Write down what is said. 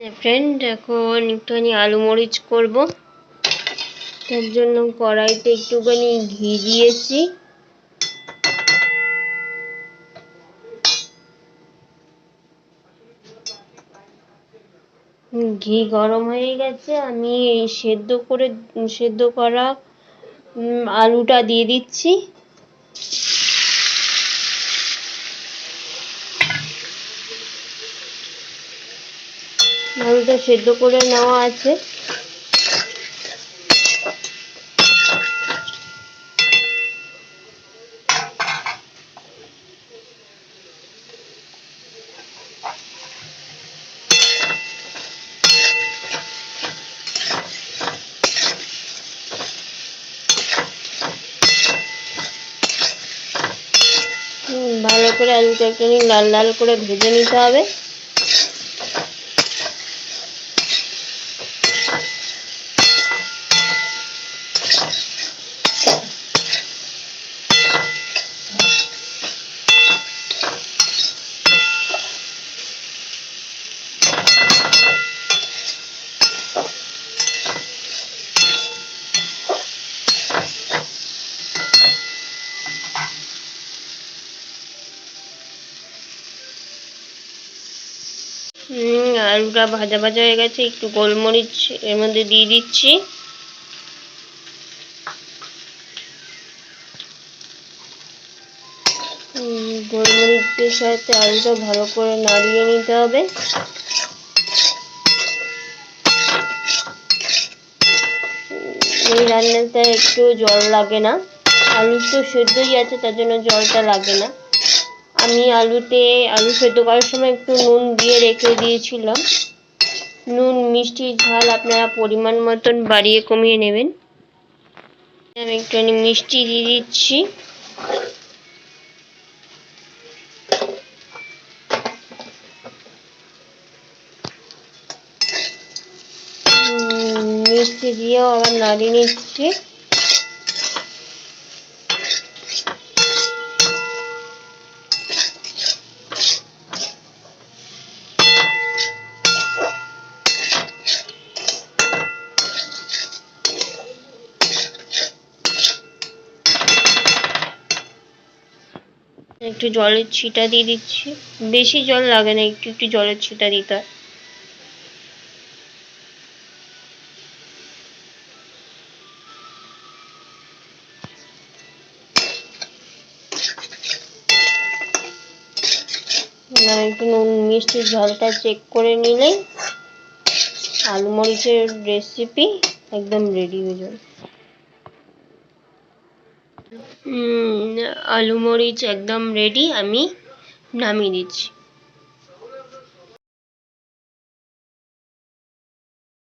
Friend এখন একটুখানি আলু মরিচ করব। তার জন্য কড়াইতে একটুখানি ঘি দিয়েছি। ঘি গরম হয়ে গেছে, আমি এই সেদ্ধ করে, সেদ্ধ করা আলুটা দিয়ে দিচ্ছি। আলুটা সেদ্ধ করে নেওয়া আছে। ভালো করে আলুটা একটু লাল লাল করে ভেজে নিতে হবে। আলুটা ভাজা ভাজা হয়ে গেছে, একটু গোলমরিচ এর মধ্যে দিয়ে দিচ্ছি। গোলমরিচের সাথে আলুটা ভালো করে নাড়িয়ে নিতে হবে। এই রান্নাটা একটু জল লাগে না। আলু তো সেদ্ধই আছে, তার জন্য জলটা লাগে না। আমি আলুতে, আলু সেদ্ধ করার সময় একটু নুন দিয়ে রেখে দিয়েছিলাম। নুন, মিষ্টি, ঝাল আপনারা পরিমাণ মতন বাড়িয়ে কমিয়ে নেবেন। আমি একটুখানি মিষ্টি দিয়ে দিচ্ছি। মিষ্টি দিয়েও আবার নাড়িয়ে নিচ্ছি। একটু জলের ছিটা দিয়ে দিচ্ছি। বেশি জল লাগে না, একটু একটু জলের ছিটা দিতে হয়। একটু নুন, মিষ্টির ঝালটা চেক করে নিলেই আলু মরিচের রেসিপি একদম রেডি হয়ে যাবে। আলু মরিচ একদম রেডি আমি নামিয়ে দিচ্ছি।